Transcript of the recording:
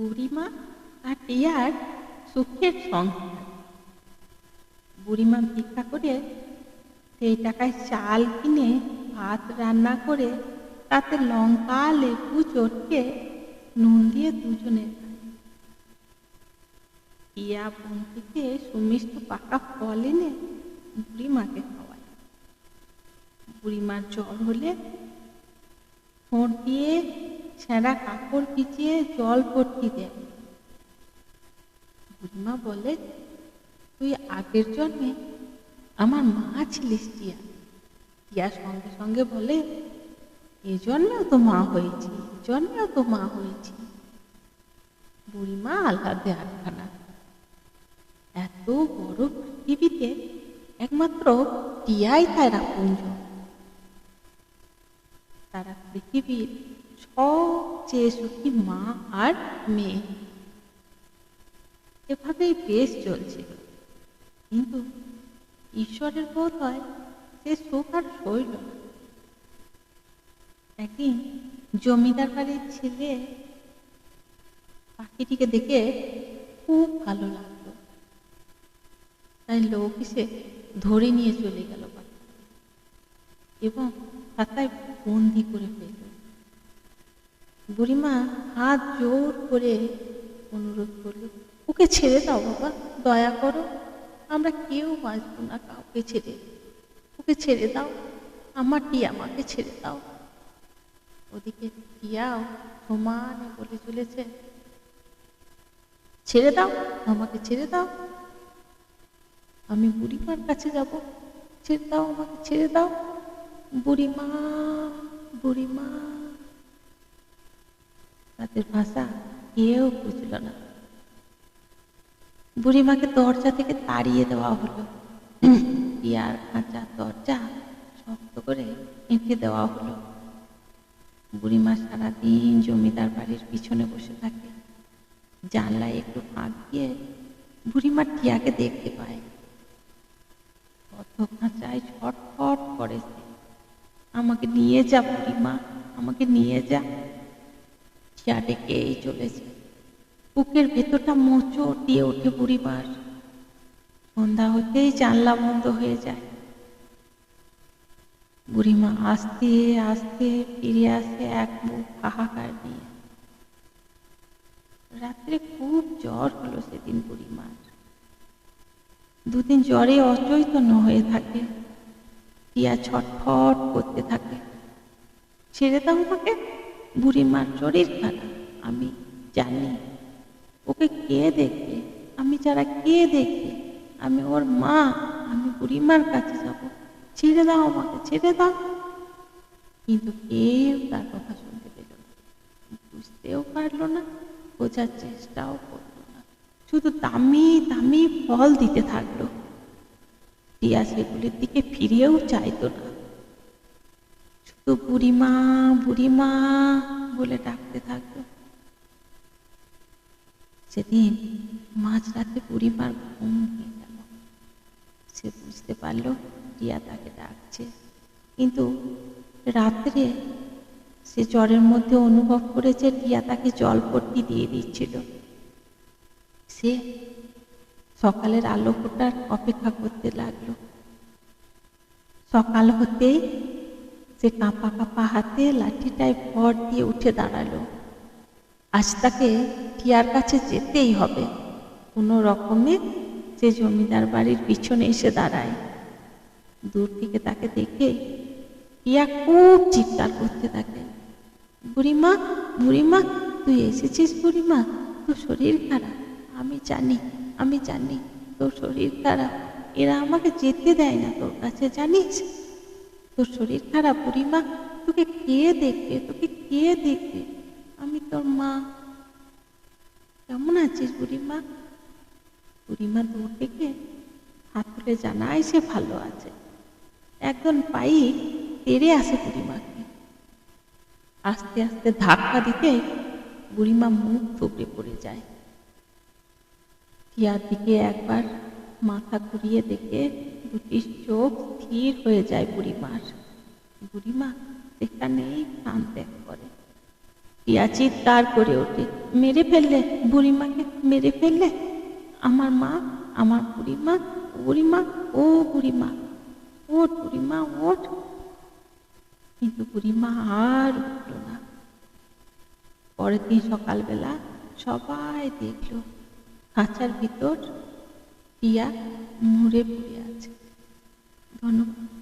বুড়িমা আর টিয়ার সুখের সংসার। বুড়িমা ভিক্ষা করে সেই টাকায় চাল কিনে, ভাত রান্না করে, তাতে লঙ্কা, লেবু, চটকে নুন দিয়ে দুজনে টিয়া বন থেকে সুমিষ্ট পাকা ফল এনে বুড়িমাকে খাওয়ায়। বুড়িমার জ্বর হলে ঠোঁট দিয়ে ছেঁড়া কাপড় পিছিয়ে জল ভর্তি দেয় বুড়িমা বলে, তুই আগের জন্মে আমার মা ছিলিস টিয়া। টিয়া সঙ্গে সঙ্গে বলে, এ জন্মেও তো মা হয়েছি জন্মেও তো মা হয়েছি। বুড়িমা আহ্লাদে আটখানা। এত বড় পৃথিবীতে একমাত্র টিয়াই তারা পুঞ্জ তারা পৃথিবীর মা আর মেয়ে। এভাবেই বেশ চলছিল। কিন্তু ঈশ্বরের বোধ হয় সে সুখ আর একদিন জমিদার বাড়ির ছেলে পাখিটিকে দেখে খুব ভালো লাগল। তাই লোক এসে ধরে নিয়ে চলে গেল পাখি এবং খাতায় বন্দি করে ফেলল। বুড়িমা, হাত জোর করে অনুরোধ করল, ওকে ছেড়ে দাও বাবা, দয়া করো, আমরা কেউ বাঁচবো না কাউকে ছেড়ে। ওকে ছেড়ে দাও, আমার টিয়া আমাকে ছেড়ে দাও। ওদিকে টিয়াও সমানে বলে চলেছে, ছেড়ে দাও, আমাকে ছেড়ে দাও। আমি বুড়িমার কাছে যাব, ছেড়ে দাও, আমাকে ছেড়ে দাও। বুড়িমা বুড়িমা তাদের ভাষা কেউ বুঝল না। বুড়িমাকে দরজা থেকে তাড়িয়ে দেওয়া হলো। ইয়ার খাঁচা দরজা শক্ত করে এঁটে দেওয়া হলো। বুড়িমা সারাদিন জমিদার বাড়ির পিছনে বসে থাকে। জানলায় একটু ফাঁক দিয়ে বুড়িমার টিয়াকে দেখতে পায়। কত খাঁচায় ছটফট করে আমাকে নিয়ে যা বুড়িমা, আমাকে নিয়ে যা। ডেকেই চলেছে। বুকের ভেতরটা মোচড় দিয়ে ওঠে বুড়িমার। সন্ধ্যা হতেই জানলা বন্ধ হয়ে যায়। বুড়িমা আস্তে আস্তে ফিরে আসে এক মুখ হাহাকার নিয়ে। রাত্রে খুব জ্বর হলো সেদিন বুড়িমার। দুদিন জ্বরে অচৈতন্য হয়ে থাকে। টিয়া ছটফট করতে থাকে। ছেড়ে দাও আমাকে। বুড়িমার শরীর খারাপ আমি জানি। ওকে কে দেখবে? আমি ছাড়া কে দেখবে? আমি ওর মা, আমি বুড়িমার কাছে যাব। ছেড়ে দাও আমাকে, ছেড়ে দাও। কিন্তু কেউ তার কথা শুনতে পেল না। বুঝতেও পারল না, বোঝার চেষ্টাও করল না। শুধু দামি দামি ফল দিতে থাকল। টিয়া সেগুলির দিকে ফিরেও চাইতো না। শুধু বুড়িমা বুড়িমা বলে ডাকতে থাকল। সেদিন মাঝরাতে বুড়িমার ঘুম ভেঙে গেল। সে বুঝতে পারল টিয়া তাকে ডাকছে। কিন্তু রাত্রে সে জ্বরের মধ্যে অনুভব করেছে টিয়া তাকে জলপট্টি দিয়ে দিচ্ছিল। সে সকালের আলো ফোটার অপেক্ষা করতে লাগল। সকাল হতেই সে কাঁপা কাঁপা হাতে লাঠিটায় ভর দিয়ে উঠে দাঁড়াল। আজ তাকে টিয়ার কাছে যেতেই হবে। কোনো রকমে সে জমিদার বাড়ির পিছনে এসে দাঁড়ায়। দূর থেকে তাকে দেখে টিয়া খুব চিৎকার করতে থাকে। বুড়িমা বুড়িমা, তুই এসেছিস বুড়িমা? তোর শরীর খারাপ। আমি জানি আমি জানি, তোর শরীর খারাপ। এরা আমাকে যেতে দেয় না তোর কাছে, জানিস? তোর শরীর খারাপ বুড়িমা তোকে কে দেখবে? তোকে কে দেখবে? আমি তোর মা। কেমন আছিস বুড়িমা? বুড়িমা দূর থেকে হাত তুলে জানায় সে ভালো আছে। একজন পাই তেড়ে আসে বুড়িমাকে। আস্তে আস্তে ধাক্কা দিতে বুড়িমা মুখ থুবড়ে পড়ে যায়। টিয়ার দিকে একবার মাথা ঘুরিয়ে দেখে দুটি চোখ স্থির হয়ে যায় বুড়িমার। বুড়িমা সেখানেই প্রাণ ত্যাগ করে। টিয়া চিৎকার করে ওঠে, মেরে ফেললে? বুড়িমাকে মেরে ফেললে? আমার মা, আমার বুড়িমা বুড়িমা, ও বুড়িমা, ওঠ বুড়িমা, ওঠ। কিন্তু বুড়িমা আর উঠল না। পরের দিন সকালবেলা সবাই দেখল, খাঁচার ভিতর টিয়া মুড়ে পড়ে আছে। 不。